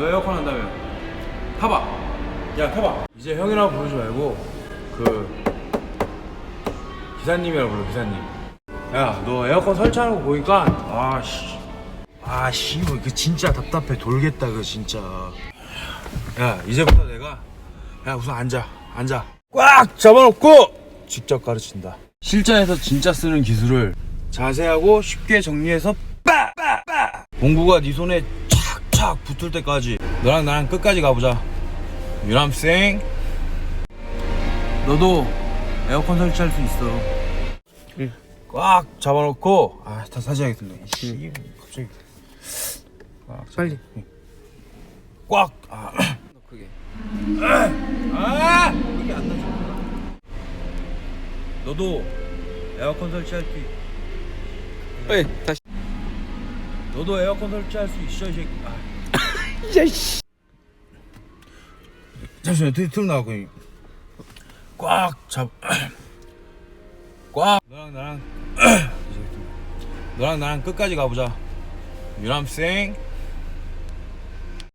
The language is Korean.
너 에어컨 한다며. 타봐. 야, 타봐. 이제 형이라고 부르지 말고 그 기사님이라고 불러, 기사님. 야, 너 에어컨 설치하는 거 보니까 아씨. 아씨, 이거 그 진짜 답답해. 돌겠다, 그 진짜. 야, 이제부터 내가 야, 우선 앉아. 앉아. 꽉 잡아놓고 직접 가르친다. 실전에서 진짜 쓰는 기술을 자세하고 쉽게 정리해서 빠빠빠 공구가 네 손에 착착 붙을 때까지 너랑 나랑 끝까지 가보자 유람생 너도 에어컨 설치할 수 있어 꽉 잡아놓고 아 다 다시 하겠습니다 씨 갑자기 꽉 잡- 빨리. 꽉 아. 크게. 아! 이게 안 나죠. 너도 에어컨 설치할 수 있... 빨리 다시. 너도 에어컨 설치할 수 있어 이 새끼. 아. 야씨. 잠시만 틈, 틈 나고 꽉 잡. 꽉. 너랑 나랑 너랑 나랑 끝까지 가보자. 유람생